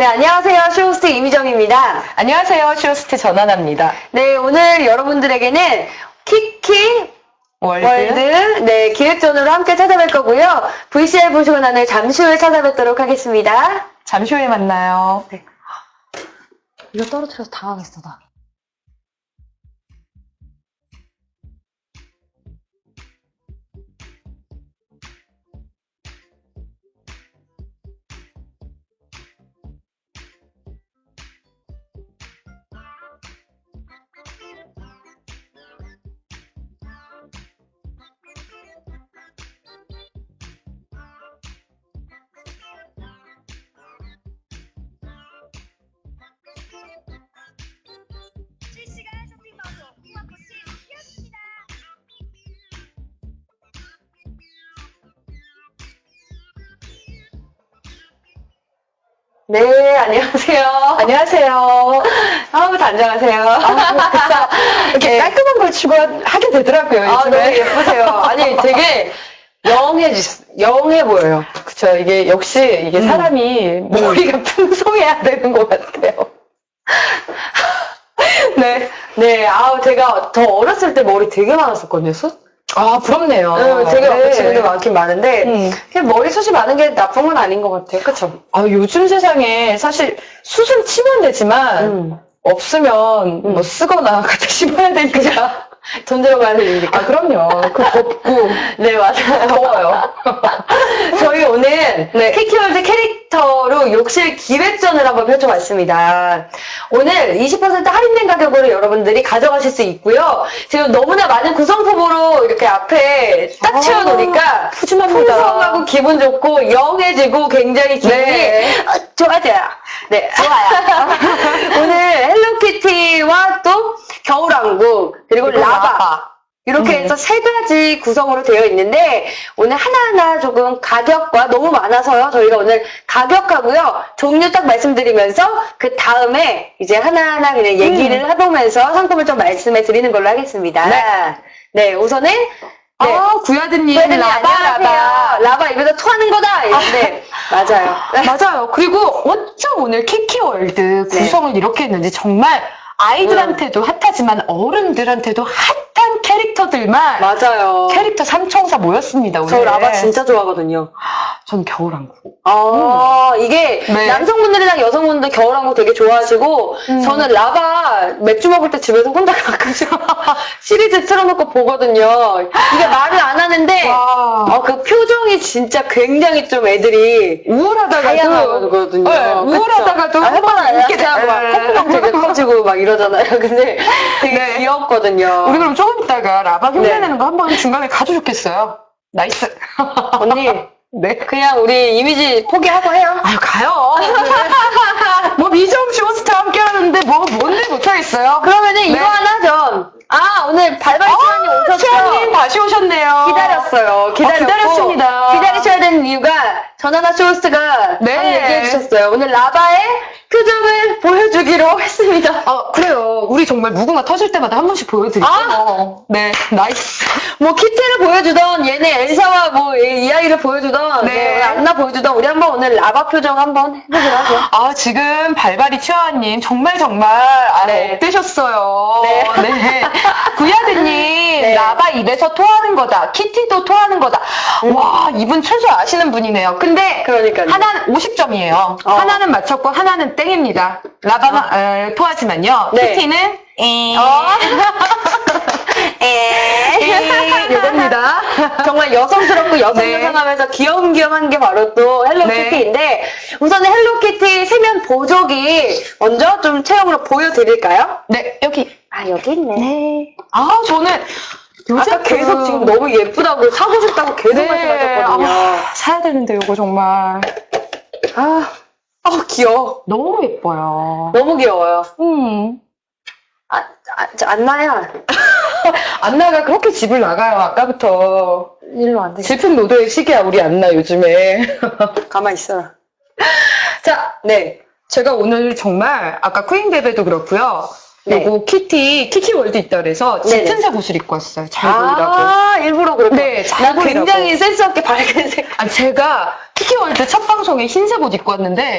네, 안녕하세요. 쇼호스트 이미정입니다. 안녕하세요. 쇼스트 전하나입니다. 네, 오늘 여러분들에게는 키키 월드. 월드 네, 기획전으로 함께 찾아뵐 거고요. VCR 보시고 난 후에 잠시 후에 찾아뵙도록 하겠습니다. 잠시 후에 만나요. 이거 떨어뜨려서 당황했어, 나. 네, 안녕하세요. 안녕하세요. 처음부터 안녕하세요. 이렇게 네. 깔끔한 걸 추구하게 되더라고요. 아, 요즘에. 너무 예쁘세요. 아니, 되게 영해지, 영해 보여요. 그쵸. 이게 역시 이게 음. 사람이 머리가 풍성해야 되는 것 같아요. 네. 네, 아우, 제가 더 어렸을 때 머리 되게 많았었거든요, 숱? 아, 부럽네요. 응, 되게 네. 지금도 많긴 많은데, 음. 그냥 머리숱이 많은 게 나쁜 건 아닌 것 같아요. 그쵸? 아, 요즘 세상에 사실 숱은 치면 되지만 음. 없으면 음. 뭐 쓰거나 갖다 심어야 되니까. 돈 들어가는 일이니까. 아, 그럼요. 그 덥고 네, 맞아요. 더워요. 저희 오늘 네. 키키월드 캐릭터로 욕실 기획전을 한번 펼쳐봤습니다. 오늘 20% 할인된 가격으로 여러분들이 가져가실 수 있고요. 지금 너무나 많은 구성품으로 이렇게 앞에 딱 아, 채워놓으니까 푸짐합니다. 풍성하고 기분 좋고 영해지고 굉장히 기분이 네. 어, 좋아져요. 네, 좋아요. 오늘 헬로키티와 또 겨울왕국 그리고 그리고 라바 라바. 이렇게 음. 해서 세 가지 구성으로 되어 있는데 오늘 하나하나 조금 가격과 너무 많아서요. 저희가 오늘 가격하고요. 종류 딱 말씀드리면서 그 다음에 이제 하나하나 그냥 얘기를 해보면서 상품을 좀 말씀해 드리는 걸로 하겠습니다. 네. 네, 우선은 네. 아, 구야드님, 후배님 라바. 라바. 라바 입에서 토하는 거다. 이런데 맞아요. 네. 맞아요. 그리고 어쩜 오늘 키키월드 구성을 이렇게 했는지 정말 아이들한테도 핫하지만 어른들한테도 핫한 캐릭터들만 맞아요. 캐릭터 삼총사 모였습니다. 오늘. 저 라바 진짜 좋아하거든요. 전 겨울왕국. 아, 이게 네. 남성분들이랑 여성분들 겨울왕국 되게 좋아하시고 음. 저는 라바 맥주 먹을 때 집에서 혼자 가끔씩 시리즈 틀어놓고 보거든요. 이게 말을 안 하는데 와. 어, 그 표정이 진짜 굉장히 좀 애들이 우울하다가도 다양하거든요. 네, 우울하다가도 아, 해봐라. 웃게 되고 막 콧구멍 되게 커지고 막 이러잖아요. 근데 되게 네. 귀엽거든요. 우리 그럼 조금 있다가 라바 흉내내는 네. 거 한번 중간에 가도 좋겠어요. 나이스. 언니 네. 그냥 우리 이미지 포기하고 해요. 아유 가요. 뭐 미정 쇼스타 함께 하는데 뭐 뭔데 못하겠어요. 그러면은 네. 이거 하나 좀. 아 오늘 발발 시간이 오셨죠? 최연님 다시 오셨네요. 기다렸어요. 기다렸고, 기다렸습니다. 기다리셔야 되는 이유가 전하나 쇼호스트가 네. 방 얘기해 주셨어요. 오늘 라바의 표정을 보여주기로 했습니다. 아 그래요. 우리 정말 무궁화 터질 때마다 한 번씩 보여드릴게요. 아! 네, 나이스. 뭐 키티를 보여주던 얘네 엘사와 뭐이 아이를 보여주던 네. 네, 안나 보여주던 우리 한번 오늘 라바 표정 한번 해보기로 하죠. 아 지금 발발이 치아님 정말 정말 아, 네. 업되셨어요. 네. 구야드님 네. 라바 입에서 토하는 거다. 키티도 토하는 거다. 음. 와 이분 최소 아시는 분이네요. 근데 그러니까요. 하나는 50점이에요. 어. 하나는 맞췄고 하나는 땡입니다. 라바만 어, 토하지만요. 네. 키티는 에. 어? 에. 이겁니다. 정말 여성스럽고 네. 여성여성하면서 귀염귀염한 게 바로 또 네. 헬로키티인데 우선은 헬로키티 세면 보조기 먼저 좀 체험으로 보여드릴까요? 네 여기. 아 여기 있네. 네. 아 저는 요새 아까 계속 그- 지금 너무 예쁘다고 사고 싶다고 계속 네. 말씀하셨거든요. 아, 사야 되는데 이거 정말 아, 아 귀여워. 너무 예뻐요. 너무 귀여워요. 음. 아, 아, 저 안나야. 안나가 그렇게 집을 나가요 아까부터 일로 안 돼. 질풍 노도의 시기야 우리 안나 요즘에. 가만 있어라. 자, 네. 제가 오늘 정말 아까 퀸 베베도 그렇고요. 네. 그리고 키티 키키 월드 있다 그래서 네네. 짙은 색 옷을 입고 왔어요. 잘 보이라고. 아, 일부러 그렇게. 네, 잘나 보이라고. 굉장히 센스 없게 밝은 색. 아, 제가 키키 월드 첫 방송에 흰색 옷 입고 왔는데